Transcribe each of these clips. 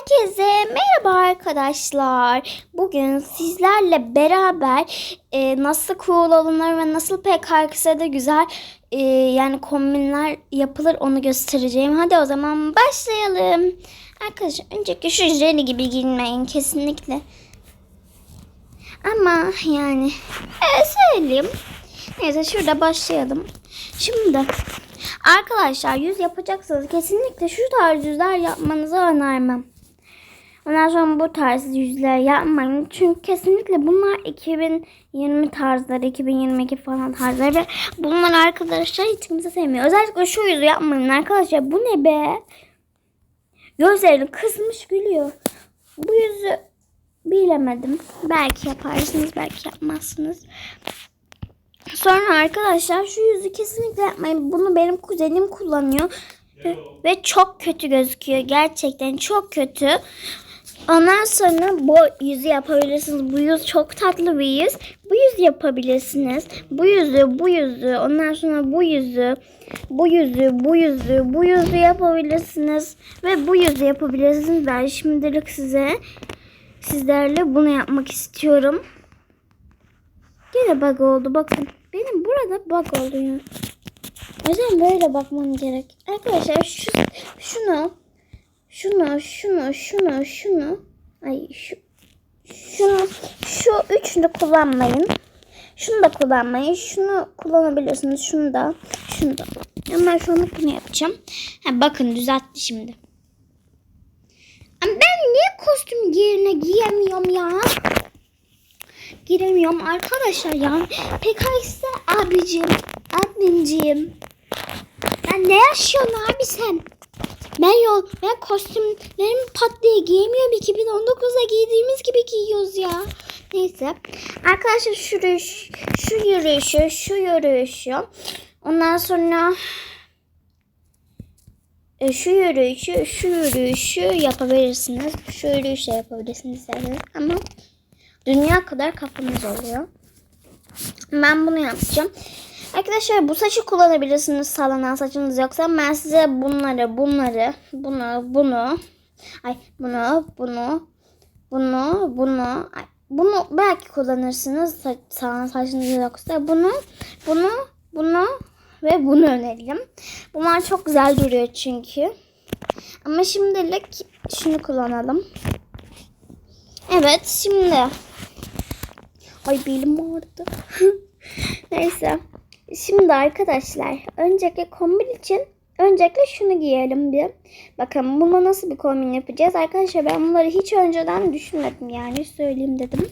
Herkese merhaba arkadaşlar. Bugün sizlerle beraber e, nasıl cool olunur ve nasıl PKX'de güzel e, yani kombinler yapılır onu göstereceğim. Hadi o zaman başlayalım. Arkadaşlar öncelikle şu Jenny gibi giyinmeyin kesinlikle. Ama yani evet söyleyeyim. Neyse şurada başlayalım. Şimdi arkadaşlar yüz yapacaksanız kesinlikle şu tarz yüzler yapmanızı önermem. Ondan sonra bu tarz yüzler yapmayın. Çünkü kesinlikle bunlar 2020 tarzları, 2022 falan tarzları ve bunlar arkadaşlar hiç kimse sevmiyor. Özellikle şu yüzü yapmayın arkadaşlar. Bu ne be? Gözlerini kısmış gülüyor. Bu yüzü bilemedim. Belki yaparsınız, belki yapmazsınız. Sonra arkadaşlar şu yüzü kesinlikle yapmayın. Bunu benim kuzenim kullanıyor. Ve, ve çok kötü gözüküyor. Gerçekten çok kötü. Ondan sonra bu yüzü yapabilirsiniz. Bu yüz çok tatlı bir yüz. Bu yüzü yapabilirsiniz. Bu yüzü, bu yüzü, ondan sonra bu yüzü, bu yüzü, bu yüzü, bu yüzü yapabilirsiniz. Ve bu yüzü yapabilirsiniz. Ben şimdilik size sizlerle bunu yapmak istiyorum. Yine bug oldu bakın. Benim burada bug oldu ya. O yüzden böyle bakmam gerek. Arkadaşlar şu, şunu şunu şunu şunu şunu ay şu şunu şu üçünü kullanmayın. Şunu da kullanmayın. Şunu kullanabilirsiniz. Şunu da. Şunu da. Ama ben şu an bunu yapacağım. Ha, bakın düzeltti şimdi. Ben niye kostüm yerine giyemiyorum ya? giremiyorum arkadaşlar ya. PKX'de abicim, adminciğim. Ya ne yaşıyorsun abi sen? Ben yol, ben kostümlerimi pat diye giyemiyorum. 2019'da giydiğimiz gibi giyiyoruz ya. Neyse. Arkadaşlar şu yürüyüş, şu yürüyüşü, şu yürüyüşü. Ondan sonra e, şu yürüyüşü, şu yürüyüşü yapabilirsiniz. Şu yürüyüşü yapabilirsiniz isterseniz. Ama dünya kadar kafanız oluyor. Ben bunu yapacağım. Arkadaşlar bu saçı kullanabilirsiniz sallanan saçınız yoksa ben size bunları, bunları, bunu, bunu, ay bunu, bunu, bunu, bunu, ay, bunu belki kullanırsınız sa sallanan saçınız yoksa bunu, bunu, bunu ve bunu öneririm. Bunlar çok güzel duruyor çünkü. Ama şimdilik şunu kullanalım. Evet şimdi Ay belim ağrıdı. Neyse. Şimdi arkadaşlar öncelikle kombin için öncelikle şunu giyelim bir. Bakın bunu nasıl bir kombin yapacağız. Arkadaşlar ben bunları hiç önceden düşünmedim yani söyleyeyim dedim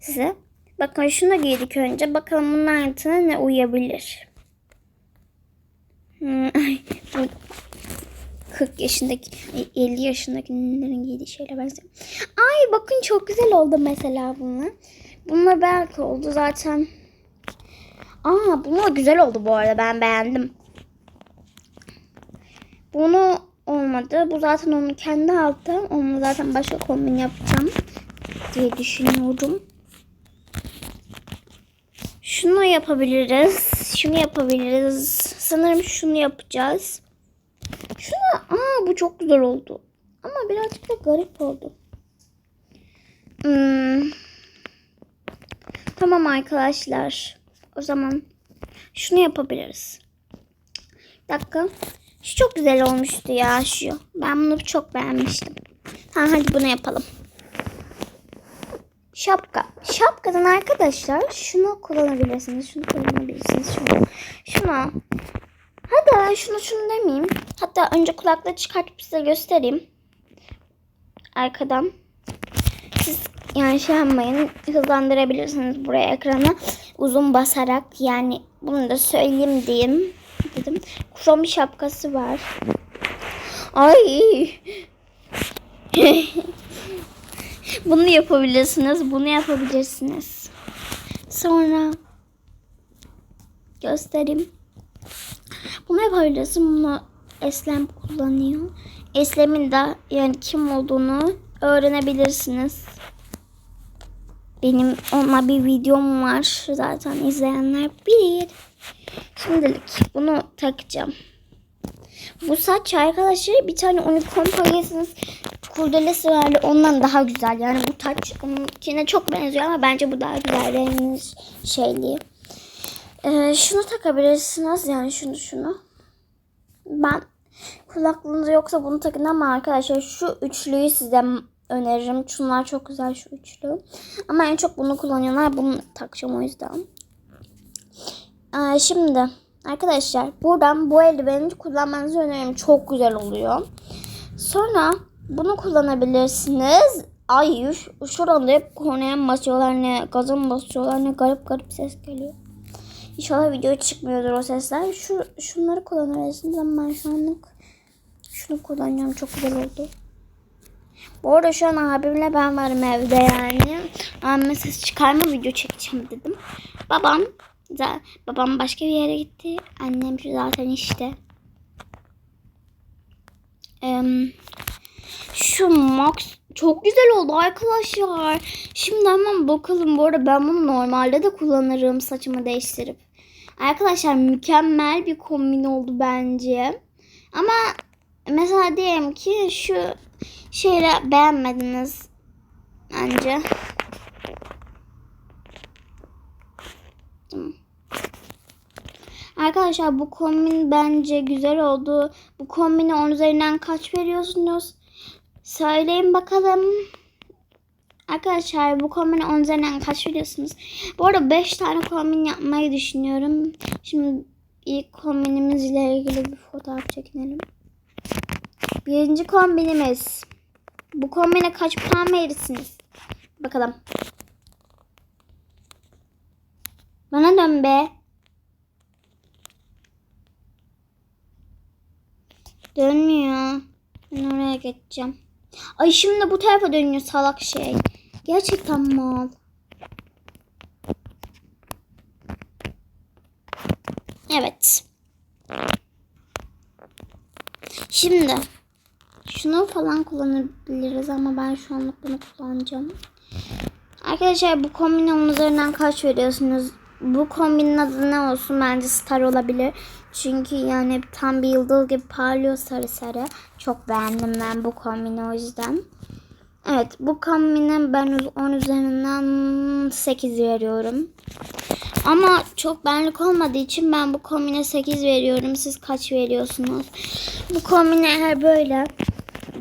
size. Bakın şunu giydik önce. Bakalım bunun altına ne uyabilir. Hmm, ay, bu 40 yaşındaki, 50 yaşındakilerin giydiği şeyle benziyor. Ay bakın çok güzel oldu mesela bunlar. Bunlar belki oldu zaten. Aa bunlar güzel oldu bu arada ben beğendim. Bunu olmadı. Bu zaten onun kendi altı. Onu zaten başka kombin yapacağım diye düşünüyorum. Şunu yapabiliriz. Şunu yapabiliriz. Sanırım şunu yapacağız. Şunu aa bu çok güzel oldu. Ama birazcık da garip oldu. Hmm. Tamam arkadaşlar. O zaman şunu yapabiliriz. Bir dakika. Şu çok güzel olmuştu ya şu. Ben bunu çok beğenmiştim. Tamam hadi bunu yapalım. Şapka. Şapkadan arkadaşlar şunu kullanabilirsiniz. Şunu kullanabilirsiniz. Şunu. Şunu. Hadi şunu şunu demeyeyim. Hatta önce kulaklığı çıkartıp size göstereyim. Arkadan. Siz yani şey yapmayın. Hızlandırabilirsiniz buraya ekranı. Uzun basarak yani bunu da söyleyeyim diyeyim. Dedim. Krom şapkası var. Ay. bunu yapabilirsiniz. Bunu yapabilirsiniz. Sonra göstereyim. Bunu yapabilirsin. Bunu Eslem kullanıyor. Eslem'in de yani kim olduğunu öğrenebilirsiniz. Benim onunla bir videom var. Zaten izleyenler bilir. Şimdilik bunu takacağım. Bu saç arkadaşlar bir tane unicorn kolyesiniz kurdelesi vardı ondan daha güzel. Yani bu taç onunkine çok benziyor ama bence bu daha güzel rengin şeyliği. Ee, şunu takabilirsiniz yani şunu şunu. Ben kulaklığınız yoksa bunu takın ama arkadaşlar şu üçlüyü size öneririm. Şunlar çok güzel şu üçlü. Ama en çok bunu kullanıyorlar. Bunu takacağım o yüzden. Ee, şimdi arkadaşlar buradan bu eldiveni kullanmanızı öneririm. Çok güzel oluyor. Sonra bunu kullanabilirsiniz. Ay şu- şuradan da hep kornaya basıyorlar ne gaza mı basıyorlar ne garip garip ses geliyor. İnşallah video çıkmıyordur o sesler. Şu şunları kullanabilirsiniz ama ben şu anlık şunu kullanacağım. Çok güzel oldu. Bu arada şu an abimle ben varım evde yani. Abime ses çıkarma video çekeceğim dedim. Babam babam başka bir yere gitti. Annem şu zaten işte. Şu Max çok güzel oldu arkadaşlar. Şimdi hemen bakalım. Bu arada ben bunu normalde de kullanırım saçımı değiştirip. Arkadaşlar mükemmel bir kombin oldu bence. Ama mesela diyelim ki şu şeyleri beğenmediniz bence. Arkadaşlar bu kombin bence güzel oldu. Bu kombine 10 üzerinden kaç veriyorsunuz? Söyleyin bakalım. Arkadaşlar bu kombine 10 üzerinden kaç veriyorsunuz? Bu arada 5 tane kombin yapmayı düşünüyorum. Şimdi ilk kombinimizle ilgili bir fotoğraf çekinelim. Birinci kombinimiz. Bu kombine kaç puan verirsiniz? Bakalım. Bana dön be. Dönmüyor. Ben oraya geçeceğim. Ay şimdi bu tarafa dönüyor salak şey. Gerçekten mal. Evet. Şimdi şunu falan kullanabiliriz ama ben şu anlık bunu kullanacağım. Arkadaşlar bu kombine onun üzerinden kaç veriyorsunuz? Bu kombinin adı ne olsun? Bence star olabilir. Çünkü yani tam bir yıldız gibi parlıyor sarı sarı. Çok beğendim ben bu kombini o yüzden. Evet bu kombine ben 10 üzerinden 8 veriyorum. Ama çok benlik olmadığı için ben bu kombine 8 veriyorum. Siz kaç veriyorsunuz? Bu kombine eğer böyle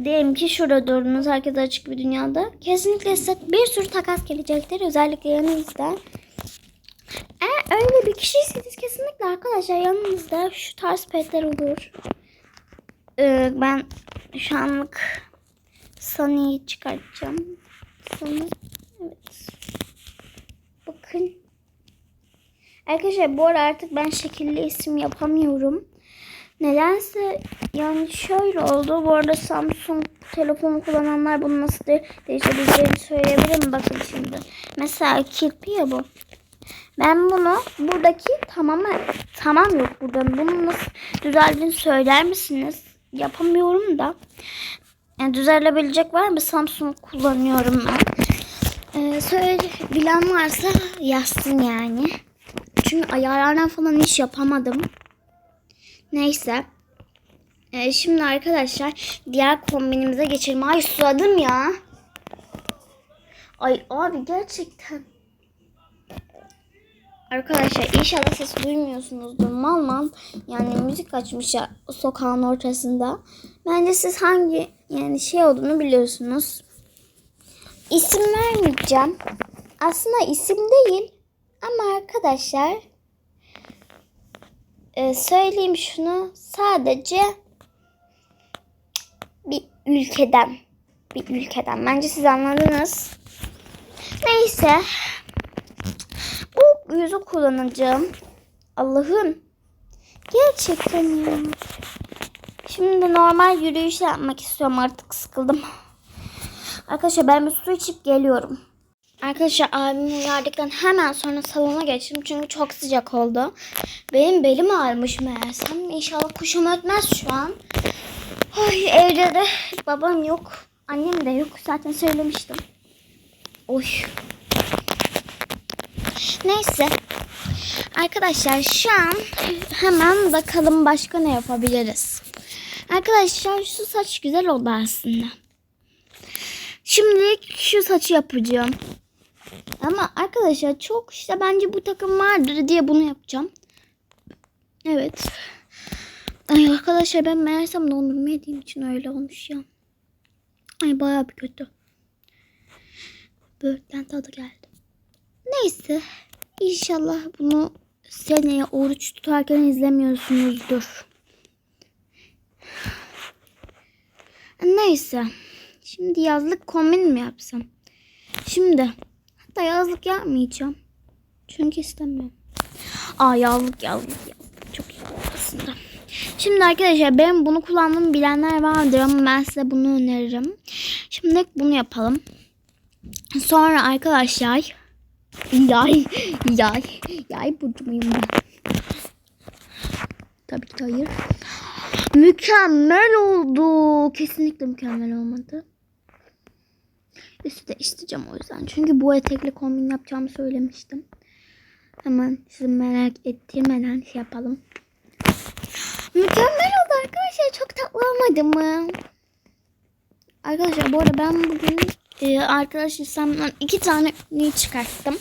diyelim ki şurada durdunuz herkes açık bir dünyada. Kesinlikle size bir sürü takas gelecektir. Özellikle yanınızda. Eğer öyle bir kişiyseniz kesinlikle arkadaşlar yanınızda şu tarz petler olur. Ee, ben şu anlık Sunny'yi çıkartacağım. Sunny. Evet. Bakın. Arkadaşlar bu ara artık ben şekilli isim yapamıyorum. Nedense yani şöyle oldu. Bu arada Samsung telefonu kullananlar bunu nasıl de değişebileceğini söyleyebilir mi? Bakın şimdi. Mesela kirpi ya bu. Ben bunu buradaki tamama tamam yok burada. Bunu nasıl düzeldiğini söyler misiniz? Yapamıyorum da. Yani düzelebilecek var mı? Samsung kullanıyorum ben. Ee, söyle bilen varsa yazsın yani. Çünkü ayarlardan falan hiç yapamadım. Neyse. Ee, şimdi arkadaşlar diğer kombinimize geçelim. Ay susadım ya. Ay abi gerçekten. Arkadaşlar inşallah ses duymuyorsunuzdur. Mal mal yani müzik açmış ya sokağın ortasında. Bence siz hangi yani şey olduğunu biliyorsunuz. İsim vermeyeceğim. Aslında isim değil. Ama arkadaşlar e, söyleyeyim şunu sadece bir ülkeden bir ülkeden. Bence siz anladınız. Neyse. Bu yüzü kullanacağım. Allah'ım. Gerçekten ya. Şimdi normal yürüyüş yapmak istiyorum artık sıkıldım. Arkadaşlar ben bir su içip geliyorum. Arkadaşlar abimi uyardıktan hemen sonra salona geçtim çünkü çok sıcak oldu. Benim belim ağrımış meğersem. İnşallah kuşum ötmez şu an. Ay, evde de babam yok. Annem de yok. Zaten söylemiştim. Oy. Neyse. Arkadaşlar şu an hemen bakalım başka ne yapabiliriz. Arkadaşlar şu saç güzel oldu aslında. Şimdilik şu saçı yapacağım. Ama arkadaşlar çok işte bence bu takım vardır diye bunu yapacağım. Evet. Ay arkadaşlar ben meğersem dondurma yediğim için öyle olmuş ya. Ay bayağı bir kötü. Böğürtlen tadı geldi. Neyse. İnşallah bunu seneye oruç tutarken izlemiyorsunuzdur. Neyse. Şimdi yazlık kombin mi yapsam? Şimdi. Hatta yazlık yapmayacağım. Çünkü istemiyorum. Aa yazlık yazlık yazlık. Çok iyi aslında. Şimdi arkadaşlar ben bunu kullandığımı bilenler vardır ama ben size bunu öneririm. Şimdi bunu yapalım. Sonra arkadaşlar yay yay yay burcu muyum ben? Tabii ki hayır. Mükemmel oldu. Kesinlikle mükemmel olmadı. Üstü değiştireceğim o yüzden. Çünkü bu etekle kombin yapacağımı söylemiştim. Hemen sizin merak ettirmeden şey yapalım. Mükemmel oldu arkadaşlar. Çok tatlı olmadı mı? Arkadaşlar bu arada ben bugün e, arkadaş listemden iki tane ünlüyü çıkarttım.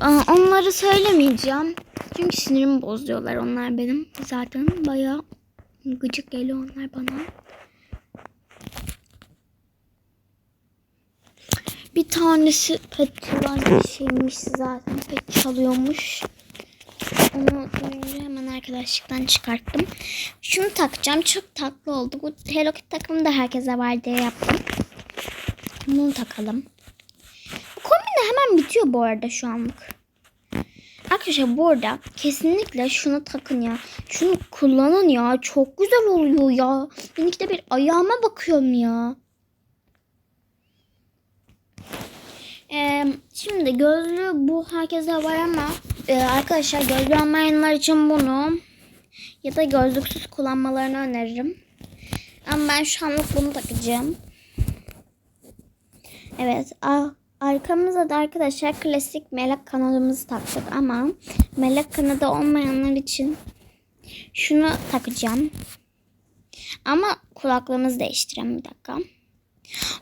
E, onları söylemeyeceğim. Çünkü sinirimi bozuyorlar onlar benim. Zaten bayağı gıcık geliyor onlar bana. Bir tanesi pet çalan bir şeymiş zaten. Pet çalıyormuş. Onu hemen arkadaşlıktan çıkarttım. Şunu takacağım. Çok tatlı oldu. Bu Hello Kitty takımı da herkese var diye yaptım. Bunu takalım. Bu kombin hemen bitiyor bu arada şu anlık. Arkadaşlar bu arada kesinlikle şunu takın ya. Şunu kullanın ya. Çok güzel oluyor ya. Ben ikide bir ayağıma bakıyorum ya. Ee, şimdi gözlü bu herkese var ama e, arkadaşlar gözlü olmayanlar için bunu ya da gözlüksüz kullanmalarını öneririm. Ama ben şu anlık bunu takacağım. Evet. Arkamıza da arkadaşlar klasik melek kanadımızı taktık ama melek kanadı olmayanlar için şunu takacağım. Ama kulaklığımızı değiştireceğim bir dakika.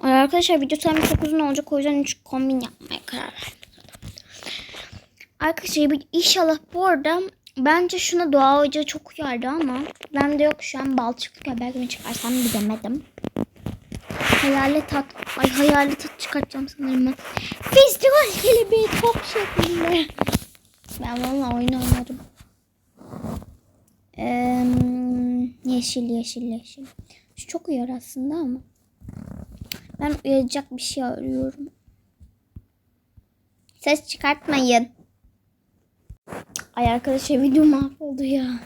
Arkadaşlar video time çok uzun olacak o yüzden 3 kombin yapmaya karar verdim. Arkadaşlar inşallah bu arada bence şuna doğa hoca çok uyardı ama bende yok şu an balçıklık ya belki mi çıkarsam bilemedim. Hayalet tat. Ay hayalet tat çıkartacağım sanırım ben. Festival kelebeği top şeklinde. Ben valla oyun oynadım. Ee, yeşil yeşil yeşil. Şu çok uyar aslında ama. Ben uyaracak bir şey arıyorum. Ses çıkartmayın. Ay arkadaşlar video mahvoldu ya.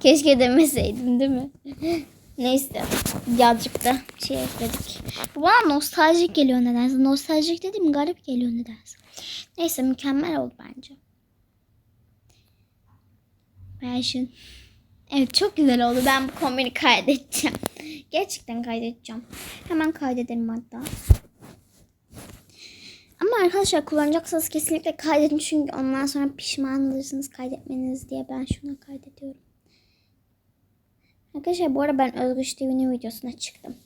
Keşke demeseydim değil mi? Neyse. Birazcık da şey ekledik. Bu bana nostaljik geliyor nedense. Nostaljik dediğim garip geliyor nedense. Neyse mükemmel oldu bence. Fashion. Evet çok güzel oldu. Ben bu kombini kaydedeceğim. Gerçekten kaydedeceğim. Hemen kaydedelim hatta. Ama arkadaşlar kullanacaksanız kesinlikle kaydedin. Çünkü ondan sonra pişman olursunuz kaydetmeniz diye ben şuna kaydediyorum. Arkadaşlar bu arada ben Özgüç TV'nin videosuna çıktım.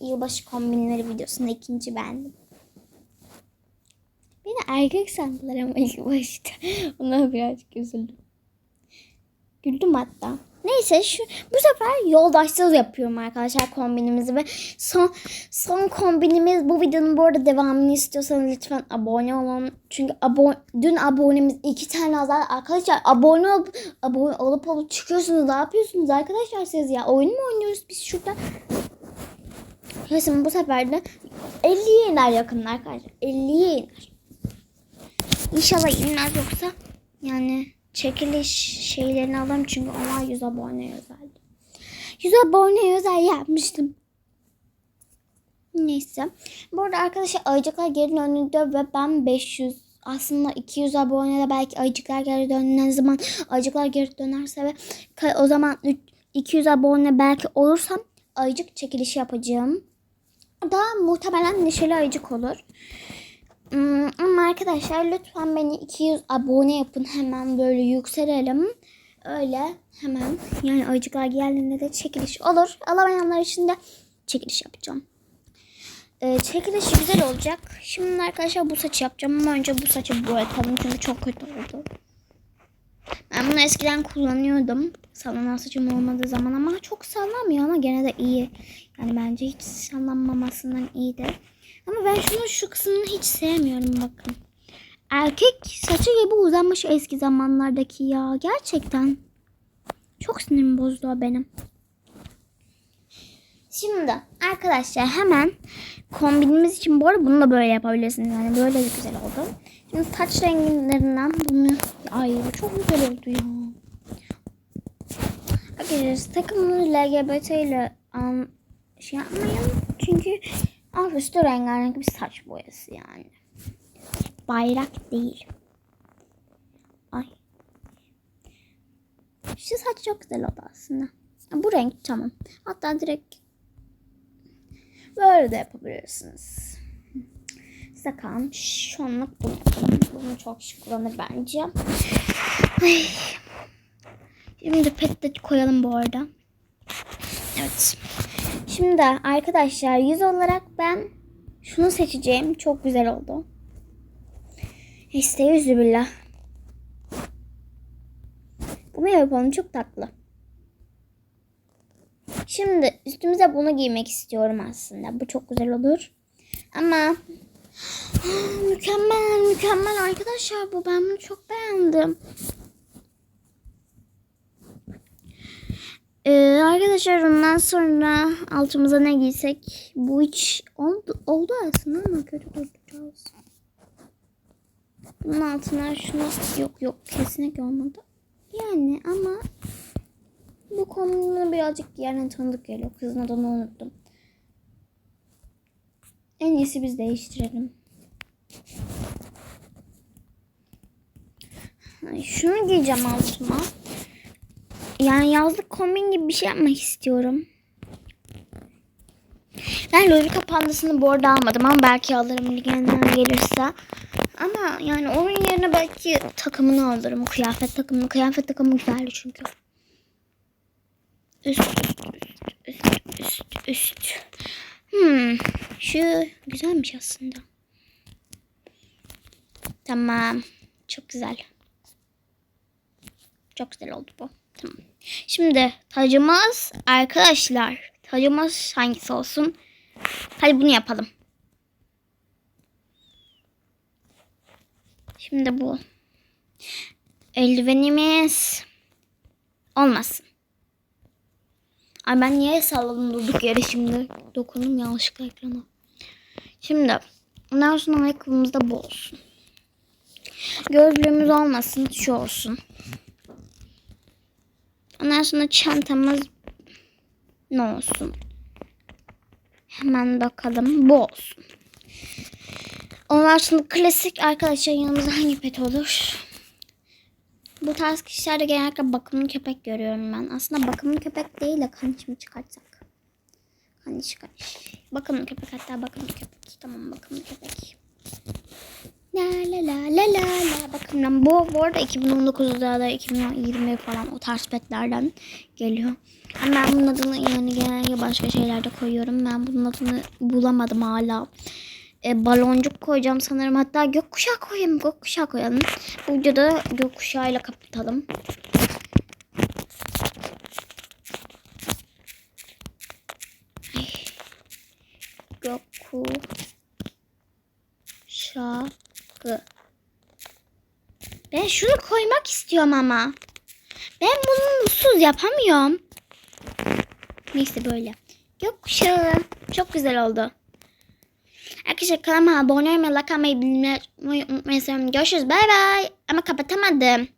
Yılbaşı kombinleri videosunda ikinci bendim. Beni erkek sandılar ama ilk. Ona birazcık üzüldüm. Güldüm hatta. Neyse şu bu sefer yoldaşsız yapıyorum arkadaşlar kombinimizi ve son son kombinimiz bu videonun bu arada devamını istiyorsanız lütfen abone olun. Çünkü abone dün abonemiz iki tane azaldı. Arkadaşlar abone olup abone olup olup çıkıyorsunuz. Ne yapıyorsunuz arkadaşlar siz ya? Oyun mu oynuyoruz biz şurada? Neyse bu sefer de 50'ye iner yakında arkadaşlar. 50'ye iner. İnşallah inmez yoksa yani çekiliş şeylerini alırım çünkü onlar 100 abone özeldi. 100 abone özel yapmıştım. Neyse. Bu arada arkadaşlar ayıcıklar geri döndü ve ben 500 aslında 200 abonede belki ayıcıklar geri döndüğü zaman ayıcıklar geri dönerse ve o zaman üç- 200 abone belki olursam ayıcık çekilişi yapacağım. Daha muhtemelen neşeli ayıcık olur. Hmm, ama arkadaşlar lütfen beni 200 abone yapın hemen böyle yükselelim. öyle hemen yani ayıcıklar geldiğinde de çekiliş olur. Alamayanlar için de çekiliş yapacağım. Ee, çekiliş güzel olacak. Şimdi arkadaşlar bu saçı yapacağım ama önce bu saçı boyatalım çünkü çok kötü oldu. Ben bunu eskiden kullanıyordum. Sallanan saçım olmadığı zaman ama çok sallamıyor ama gene de iyi. Yani bence hiç sallanmamasından iyidir. Ama ben şunu şu kısmını hiç sevmiyorum bakın. Erkek saçı gibi uzanmış eski zamanlardaki ya. Gerçekten. Çok sinirim bozdu o benim. Şimdi arkadaşlar hemen kombinimiz için bu arada bunu da böyle yapabilirsiniz. Yani böyle de güzel oldu. Şimdi saç renklerinden bunu... Ay bu çok güzel oldu ya. Arkadaşlar takımını LGBT ile um, şey yapmayın. Çünkü alt üstü rengarenk bir saç boyası yani. Bayrak değil. Ay. Şu saç çok güzel oldu aslında. Bu renk tamam. Hatta direkt böyle de yapabilirsiniz. Sakan şunluk bunu. Bunu çok şık kullanır bence. Ay. Şimdi pet de koyalım bu arada. Evet. Şimdi arkadaşlar yüz olarak ben şunu seçeceğim. Çok güzel oldu. İşte yüzü billah. Bunu yapalım çok tatlı. Şimdi üstümüze bunu giymek istiyorum aslında. Bu çok güzel olur. Ama mükemmel mükemmel arkadaşlar bu. Ben bunu çok beğendim. Ee, arkadaşlar ondan sonra altımıza ne giysek bu hiç oldu, oldu aslında ama kötü duracağız. Bunun altına şunu yok yok kesinlikle olmadı. Yani ama bu kombinle birazcık yerine tanıdık geliyor. Kızın adını unuttum. En iyisi biz değiştirelim. Şunu giyeceğim altıma. Yani yazlık kombin gibi bir şey yapmak istiyorum. Ben Lolita pandasını bu arada almadım ama belki alırım ligenden gelirse. Ama yani onun yerine belki takımını alırım. Kıyafet takımını. Kıyafet takımı güzeldi çünkü. Üst, üst, üst, üst, üst. Hmm, şu güzelmiş aslında. Tamam. Çok güzel. Çok güzel oldu bu. Tamam. Şimdi tacımız arkadaşlar. Tacımız hangisi olsun? Hadi bunu yapalım. Şimdi bu. Eldivenimiz olmasın. Ay ben niye salladım durduk yere şimdi? Dokundum yanlışlıkla ekrana. Şimdi ondan sonra ayakkabımız da bu olsun. Gözlüğümüz olmasın şu olsun. Ondan sonra çantamız ne olsun? Hemen bakalım. Bu olsun. Ondan sonra klasik arkadaşlar yanımızda hangi pet olur? Bu tarz kişilerde genellikle bakımlı köpek görüyorum ben. Aslında bakımlı köpek değil de kaniş mi çıkartsak? Kaniş kaniş. Bakımlı köpek hatta bakımlı köpek. Tamam bakımlı köpek. La la la la la la. Bakın lan bu, bu arada 2019'da da 2020 falan o tarz petlerden geliyor. Ama ben bunun adını yani genelde başka şeylerde koyuyorum. Ben bunun adını bulamadım hala. E, baloncuk koyacağım sanırım. Hatta gökkuşağı koyayım. Gökkuşağı koyalım. Bu videoda gökkuşağıyla kapatalım. Gökkuşağı. Ben şunu koymak istiyorum ama. Ben bunu mutsuz yapamıyorum. Neyse böyle. Gökkuşağı. Çok güzel oldu. Arkadaşlar kanalıma abone olmayı, like atmayı, bilmeyi unutmayın. Görüşürüz. Bay bay. Ama kapatamadım.